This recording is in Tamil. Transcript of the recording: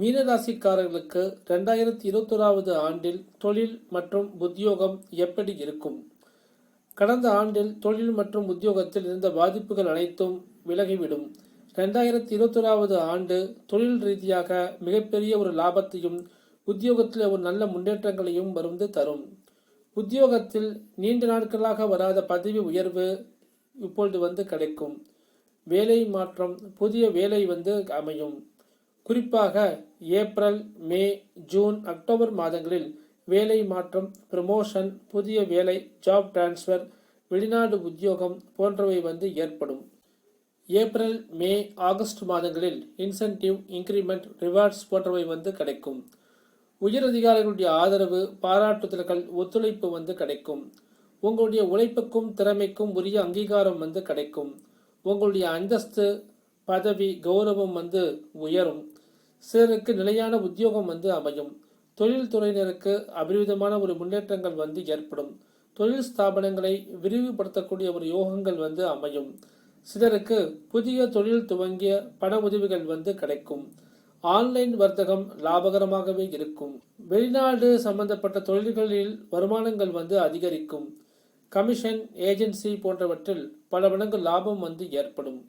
மீனராசிக்காரர்களுக்கு ரெண்டாயிரத்தி இருபத்தொராவது ஆண்டில் தொழில் மற்றும் உத்தியோகம் எப்படி இருக்கும்? கடந்த ஆண்டில் தொழில் மற்றும் உத்தியோகத்தில் இருந்த பாதிப்புகள் அனைத்தும் விலகிவிடும். ரெண்டாயிரத்தி இருபத்தொராவது ஆண்டு தொழில் ரீதியாக மிகப்பெரிய ஒரு லாபத்தையும் உத்தியோகத்தில் ஒரு நல்ல முன்னேற்றங்களையும் வந்து தரும். உத்தியோகத்தில் நீண்ட நாட்களாக வராத பதவி உயர்வு இப்பொழுது வந்து கிடைக்கும். வேலை மாற்றம் புதிய வேலை வந்து அமையும். குறிப்பாக ஏப்ரல் மே ஜூன் அக்டோபர் மாதங்களில் வேலை மாற்றம் ப்ரமோஷன் புதிய வேலை ஜாப் டிரான்ஸ்ஃபர் வெளிநாடு உத்தியோகம் போன்றவை வந்து ஏற்படும். ஏப்ரல் மே ஆகஸ்ட் மாதங்களில் இன்சென்டிவ் இன்க்ரிமெண்ட் ரிவார்ட்ஸ் போன்றவை வந்து கிடைக்கும். உயரதிகாரிகளுடைய ஆதரவு பாராட்டுதல்கள் ஒத்துழைப்பு வந்து கிடைக்கும். உங்களுடைய உழைப்புக்கும் திறமைக்கும் உரிய அங்கீகாரம் வந்து கிடைக்கும். உங்களுடைய அந்தஸ்து பதவி கௌரவம் வந்து உயரும். சிலருக்கு நிலையான உத்தியோகம் வந்து அமையும். தொழில் துறையினருக்கு அபரிவிதமான ஒரு முன்னேற்றங்கள் வந்து ஏற்படும். தொழில் ஸ்தாபனங்களை விரிவுபடுத்தக்கூடிய ஒரு யோகங்கள் வந்து அமையும். சிலருக்கு புதிய தொழில் துவங்கிய பண உதவிகள் வந்து கிடைக்கும். ஆன்லைன் வர்த்தகம் லாபகரமாகவே இருக்கும். வெளிநாடு சம்பந்தப்பட்ட தொழில்களில் வருமானங்கள் வந்து அதிகரிக்கும். கமிஷன் ஏஜென்சி போன்றவற்றில் பல மடங்கு லாபம் வந்து ஏற்படும்.